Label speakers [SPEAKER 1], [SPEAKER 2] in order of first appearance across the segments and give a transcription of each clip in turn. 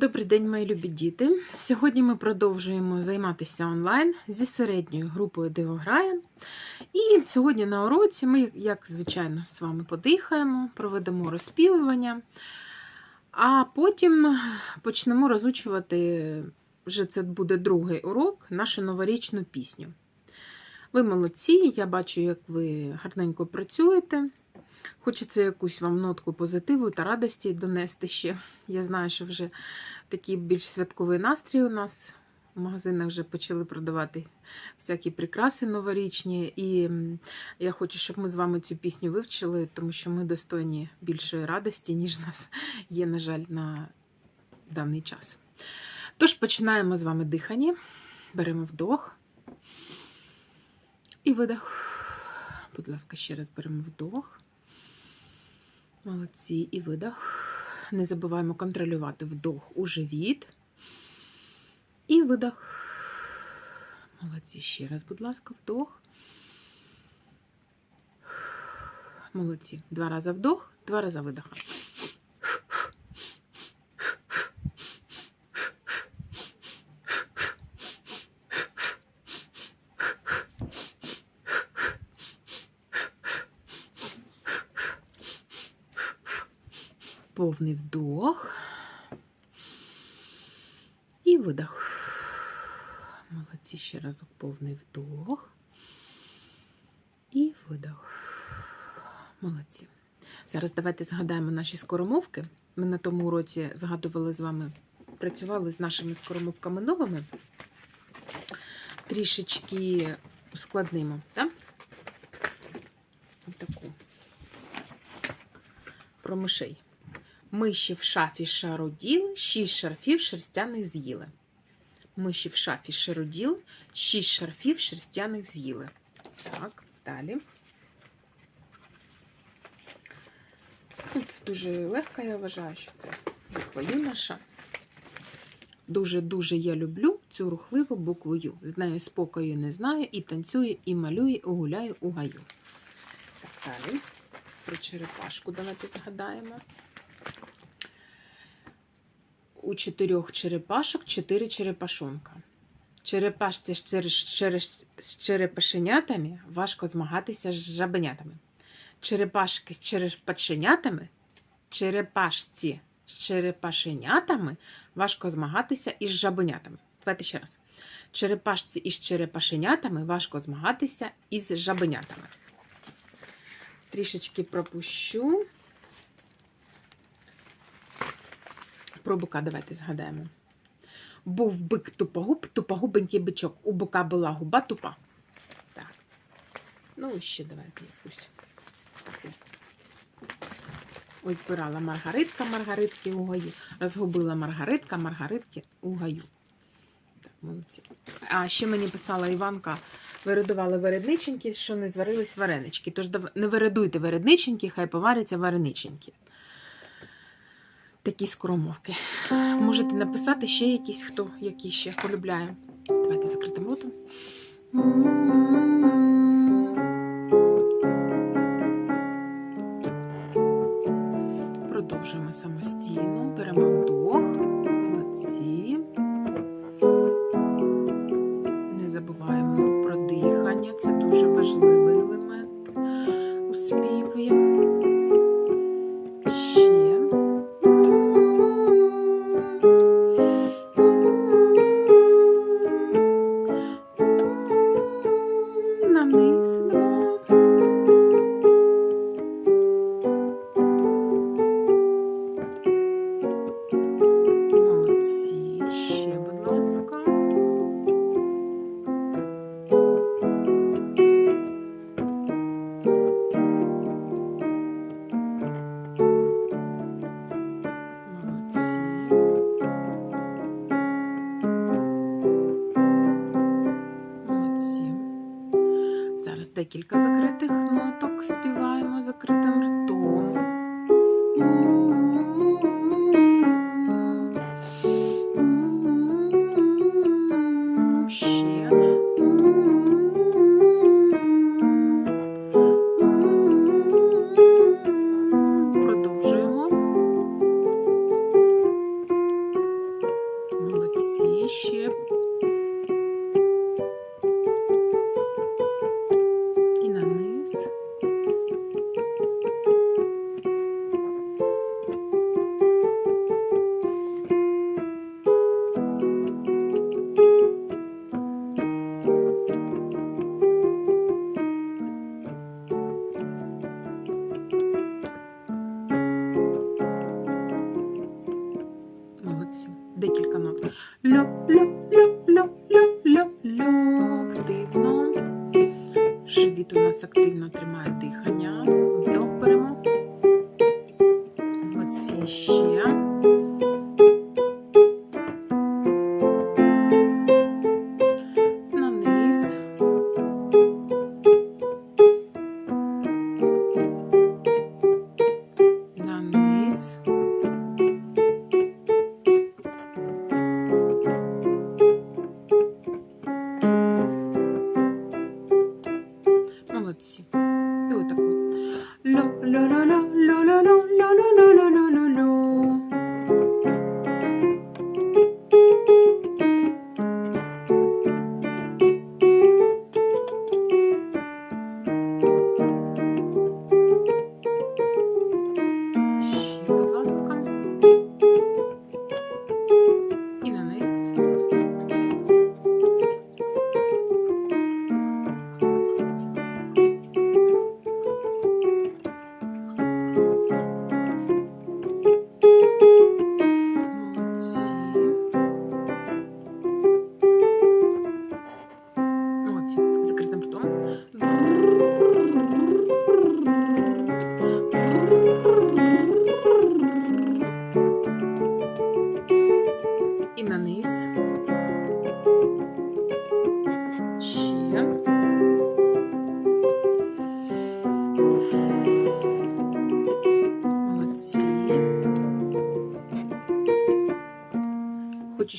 [SPEAKER 1] Добрий день, мої любі діти. Сьогодні ми продовжуємо займатися онлайн зі середньою групою Дивограя. І сьогодні на уроці ми, як звичайно, з вами подихаємо, проведемо розпівування, а потім почнемо розучувати, вже це буде другий урок, нашу новорічну пісню. Ви молодці, я бачу, як ви гарненько працюєте. Хочеться якусь вам нотку позитиву та радості донести ще. Я знаю, що вже такий більш святковий настрій у нас. В магазинах вже почали продавати всякі прикраси новорічні. І я хочу, щоб ми з вами цю пісню вивчили, тому що ми достойні більшої радості, ніж нас є, на жаль, на даний час. Тож починаємо з вами дихання. Беремо вдох і видох. Будь ласка, ще раз беремо вдох. Молодці. І видох. Не забуваємо контролювати вдох у живіт. І видох. Молодці. Ще раз, будь ласка, вдох. Молодці. Два рази вдох, два рази видох. Повний вдох. І видох. Молодці, ще разок повний вдох. І видох. Молодці. Зараз давайте згадаємо наші скоромовки. Ми на тому уроці згадували з вами, працювали з нашими скоромовками новими. Трішечки ускладнимо, так? Таку. Про мишей. Миші в шафі шароділи, шість шарфів шерстяних з'їли. Миші в шафі шароділи, шість шарфів шерстяних з'їли. Так, далі. Ну, Це дуже легко, я вважаю, що це буква наша. Дуже-дуже я люблю цю рухливу букву. З нею спокою не знаю, і танцюю, і малюю, і гуляю у гаю. Так, далі. Про черепашку давайте згадаємо. У чотирьох черепашок чотири черепашонка. Черепашці з чере- чере- з черепашенятами важко змагатися з жабенятами. Черепашки з черепашенятами, черепашці з черепашенятами важко змагатися із жабенятами. Давайте ще раз. Черепашці із черепашенятами важко змагатися із жабенятами. Трішечки пропущу. Про бика давайте згадаємо. Був бик тупогуб, тупогубенький бичок. У бика була губа тупа. Так. Ну, ще давайте якусь. Ось збирала Маргаритка Маргаритки у гаю. Розгубила Маргаритка Маргаритки у гаю. Так, молодці. А ще мені писала Іванка, виридували вередниченьки, що не зварились варенички. Тож не виридуйте вередниченьки, хай поваряться варениченьки. Такі скоромовки. Можете написати ще якісь, хто які ще полюбляє. Давайте закритим ротом. Продовжуємо самостійно. Беремо декілька закритих ноток співаємо закритим ртом. Look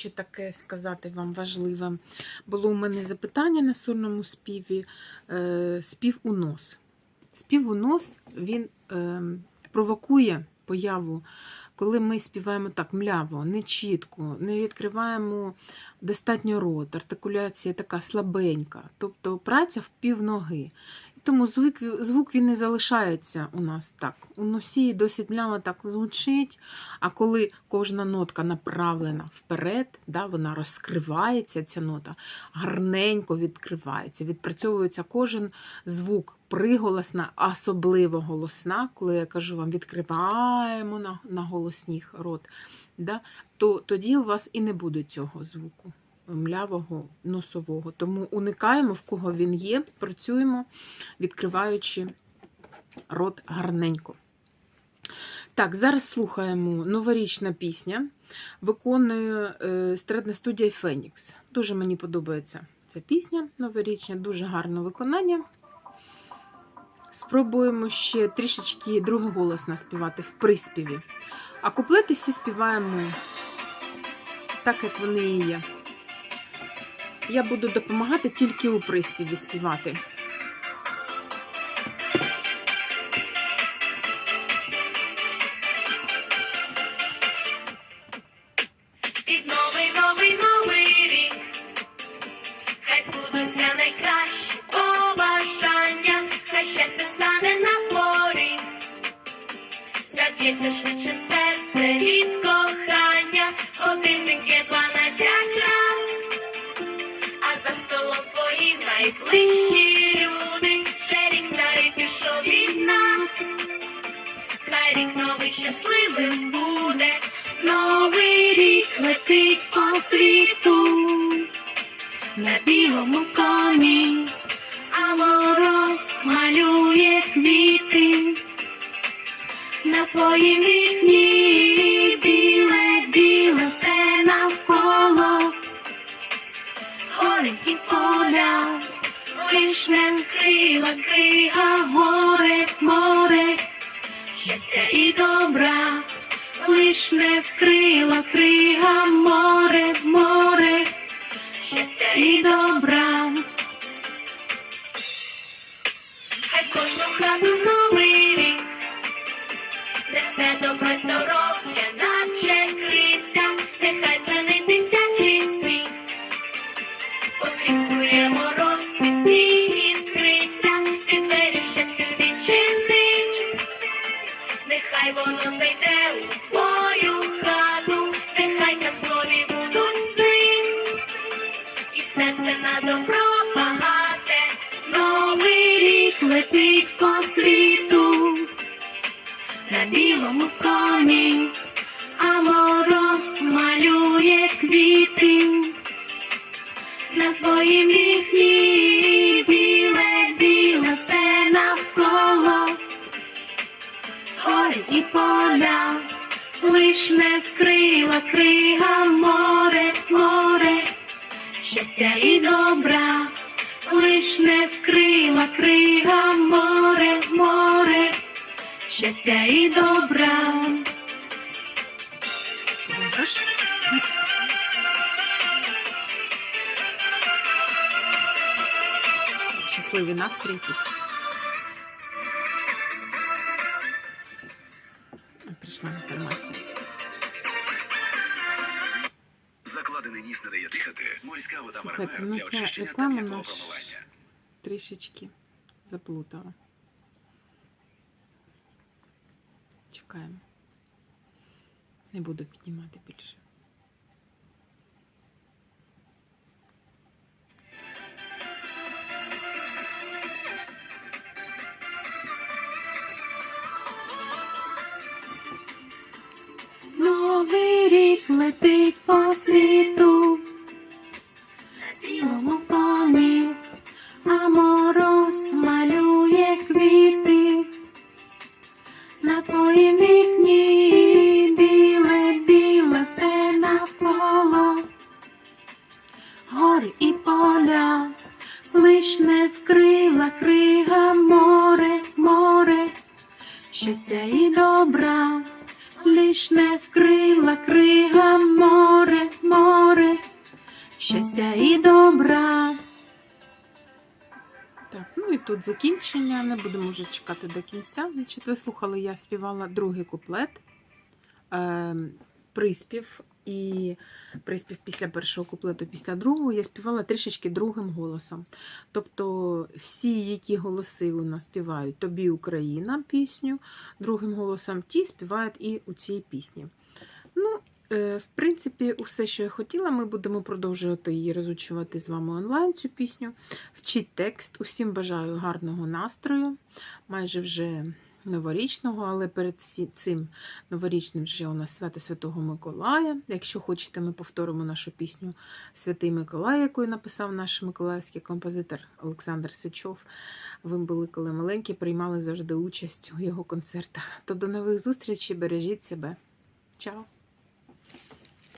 [SPEAKER 1] ще таке сказати вам важливе. Було у мене запитання на сольному співі. Е, спів у нос. Спів у нос він е, провокує появу, коли ми співаємо так мляво, не чітко, не відкриваємо достатньо рот, артикуляція така слабенька, тобто праця в півноги. Тому звук, звук він не залишається у нас так. У носі досить мляво так звучить, а коли кожна нотка направлена вперед, да, вона розкривається, ця нота, гарненько відкривається, відпрацьовується кожен звук приголосна, особливо голосна, коли я кажу вам, відкриваємо на, на голосніх рот, да, то тоді у вас і не буде цього звуку млявого носового. Тому уникаємо, в кого він є, працюємо, відкриваючи рот гарненько. Так, зараз слухаємо новорічна пісня. Виконує е, естрадна студія Фенікс. Дуже мені подобається ця пісня новорічна, дуже гарне виконання. Спробуємо ще трішечки другий голос наспівати в приспіві. А куплети всі співаємо так, як вони і є. Я буду допомагати тільки у приспіві співати.
[SPEAKER 2] Найближчі люди, ще рік старий пішов від нас. Хай рік новий щасливим буде, новий рік летить по світу. На білому коні, а мороз малює квіти. На твоїм вікні, біле, біле все навколо, горить і поля, лиш не вкрила крига, горе, море. Щастя і добра, лиш не вкрила крига, море, море, щастя і добра. Хай кожну хату новий рік несе добро здоров'я, летить по світу, на білому коні, а мороз малює квіти. На твоїм вікні біле, біле все навколо, гори і поля, лиш не вкрила крига море, море, щастя і добра, лиш не вкрила крига море, море, щастя і добра.
[SPEAKER 1] Щасливий настрій тут. Прийшла інформація.
[SPEAKER 3] Закладений ніс не дає дихати. Морська вода
[SPEAKER 1] Слухайте,
[SPEAKER 3] Мармер
[SPEAKER 1] ну
[SPEAKER 3] для
[SPEAKER 1] ця
[SPEAKER 3] очищення та
[SPEAKER 1] реклама
[SPEAKER 3] м'якого
[SPEAKER 1] наш
[SPEAKER 3] промивання.
[SPEAKER 1] трішечки заплутала. Чекаємо. Не буду піднімати більше.
[SPEAKER 2] Новий рік летить світу, білому коні, а мороз малює квіти. На твоїм вікні біле, біле все навколо, гори і поля, лиш не вкрила крига. Море, море, щастя і добра лиш не вкрила крига. Море, море, щастя і добра.
[SPEAKER 1] Так, ну і тут закінчення. Не будемо вже чекати до кінця. Значить, ви слухали, я співала другий куплет, е, приспів і приспів після першого куплету, після другого я співала трішечки другим голосом. Тобто всі, які голоси у нас співають Тобі Україна пісню, другим голосом ті співають і у цій пісні. Ну, в принципі, усе, що я хотіла, ми будемо продовжувати її розучувати з вами онлайн цю пісню. Вчіть текст. Усім бажаю гарного настрою, майже вже новорічного, але перед цим новорічним вже у нас свято Святого Миколая. Якщо хочете, ми повторимо нашу пісню Святий Миколай, яку написав наш миколаївський композитор Олександр Сичов. Ви були, коли маленькі, приймали завжди участь у його концертах. То до нових зустрічей, бережіть себе. Чао!